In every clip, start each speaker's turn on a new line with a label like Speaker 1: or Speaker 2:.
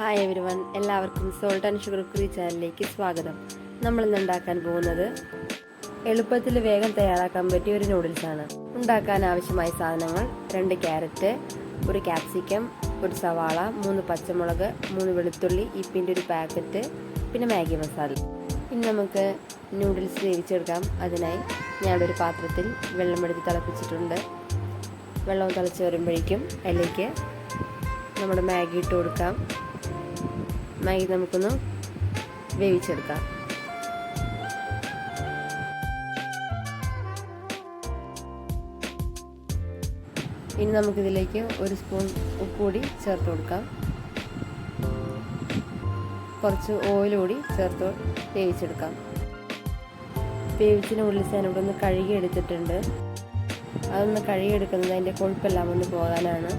Speaker 1: Hi everyone എല്ലാവർക്കും salt and sugar cookery ചാനലിലേക്ക് സ്വാഗതം. നമ്മൾ ഇന്ന് ഉണ്ടാക്കാൻ പോകുന്നത് എളുപ്പത്തിൽ വേഗം തയ്യാറാക്കാൻ പറ്റിയ ഒരു നൂഡിൽസാണ് ഉണ്ടാക്കാൻ ആവശ്യമായ സാധനങ്ങൾ രണ്ട് ക്യാരറ്റ് ഒരു ക്യാപ്സിക്കം ഒരു സവാള മൂന്ന് പച്ചമുളക് മൂന്ന് വെളുത്തുള്ളി ഇപ്പിന്റെ ഒരു പാക്കറ്റ് പിന്നെ മാഗി മസാല ഇനി നമുക്ക് നൂഡിൽസ് വേവിച്ചെടുക്കാം. അതിനായി ഞാനൊരു പാത്രത്തിൽ വെള്ളമെടുത്ത് തിളപ്പിച്ചിട്ടുണ്ട്. വെള്ളം തിളച്ച് വരുമ്പോഴേക്കും അതിലേക്ക് നമ്മുടെ മാഗി ഇട്ട് കൊടുക്കാം. മാഗി നമുക്കൊന്ന് വേവിച്ചെടുക്കാം. ഇനി നമുക്കിതിലേക്ക് ഒരു സ്പൂൺ ഉപ്പ് കൂടി ചേർത്ത് കൊടുക്കാം. കുറച്ച് ഓയിൽ കൂടി ചേർത്ത് വേവിച്ചെടുക്കാം. വേവിച്ചിന് ഉള്ളിൽ ഞാൻ ഇവിടെ ഒന്ന് കഴുകിയെടുത്തിട്ടുണ്ട്. അതൊന്ന് കഴുകിയെടുക്കുന്നത് അതിന്റെ കൊഴുപ്പെല്ലാം ഒന്ന് പോകാനാണ്.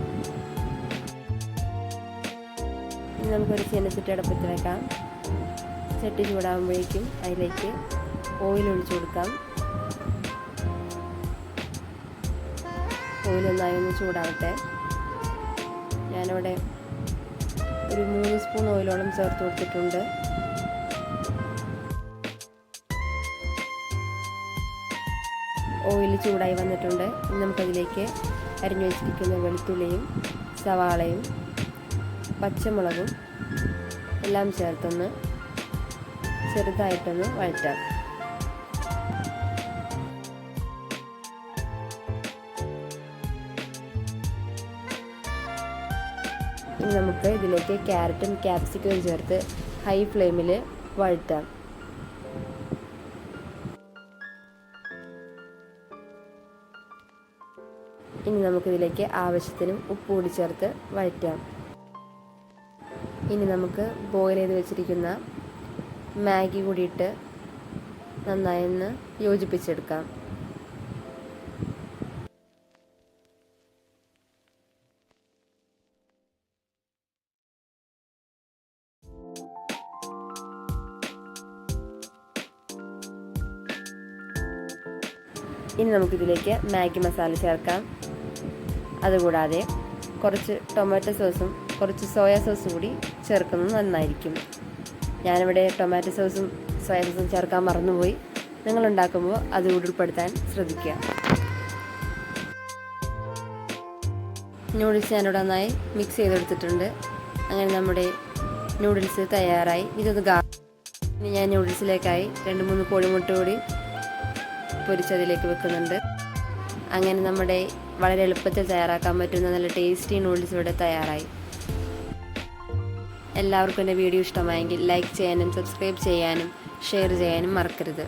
Speaker 1: നമുക്കൊരു ചീനച്ചട്ടി അടപ്പത്ത് വെക്കാം. ചട്ടി ചൂടാകുമ്പോഴേക്കും അതിലേക്ക് ഓയിൽ ഒഴിച്ചു കൊടുക്കാം. ഓയിൽ നന്നായി ഒന്ന് ചൂടാവട്ടെ. ഞാനിവിടെ ഒരു മൂന്ന് സ്പൂൺ ഓയിലോളം ചേർത്ത് കൊടുത്തിട്ടുണ്ട്. ഓയിൽ ചൂടായി വന്നിട്ടുണ്ട്. നമുക്കതിലേക്ക് അരിഞ്ഞു വെച്ചിരിക്കുന്ന വെളുത്തുള്ളിയും സവാളയും പച്ചമുളകും എല്ലാം ചേർത്തൊന്ന് ചെറുതായിട്ടൊന്ന് വഴറ്റാം. ഇനി നമുക്ക് ഇതിലേക്ക് ക്യാരറ്റും ക്യാപ്സിക്കവും ചേർത്ത് ഹൈ ഫ്ലെയിമിൽ വഴറ്റാം. ഇനി നമുക്കിതിലേക്ക് ആവശ്യത്തിനും ഉപ്പ് കൂടി ചേർത്ത് വഴറ്റാം. ഇനി നമുക്ക് ബോയിൽ ചെയ്ത് വെച്ചിരിക്കുന്ന മാഗി കൂടിയിട്ട് നന്നായി ഒന്ന് യോജിപ്പിച്ചെടുക്കാം. ഇനി നമുക്കിതിലേക്ക് മാഗി മസാല ചേർക്കാം. അതുകൂടാതെ കുറച്ച് ടൊമാറ്റോ സോസും കുറച്ച് സോയാ സോസ് കൂടി ചേർക്കുന്നത് നന്നായിരിക്കും. ഞാനിവിടെ ടൊമാറ്റോ സോസും സോയ സോസും ചേർക്കാൻ മറന്നുപോയി. നിങ്ങൾ ഉണ്ടാക്കുമ്പോൾ അത് ഉൾപ്പെടുത്താൻ ശ്രദ്ധിക്കുക. നൂഡിൽസ് ഞാനിവിടെ നന്നായി മിക്സ് ചെയ്തെടുത്തിട്ടുണ്ട്. അങ്ങനെ നമ്മുടെ നൂഡിൽസ് തയ്യാറായി. ഇതൊന്ന് ഗാ ഇനി ഞാൻ നൂഡിൽസിലേക്കായി രണ്ട് മൂന്ന് കോഴിമുട്ട കൂടി പൊരിച്ചതിലേക്ക് വെക്കുന്നുണ്ട്. അങ്ങനെ നമ്മുടെ വളരെ എളുപ്പത്തിൽ തയ്യാറാക്കാൻ പറ്റുന്ന നല്ല ടേസ്റ്റി നൂഡിൽസ് ഇവിടെ തയ്യാറായി. എല്ലാവർക്കും എന്റെ വീഡിയോ ഇഷ്ടമായെങ്കിൽ ലൈക്ക് ചെയ്യാനും സബ്സ്ക്രൈബ് ചെയ്യാനും ഷെയർ ചെയ്യാനും മറക്കരുത്.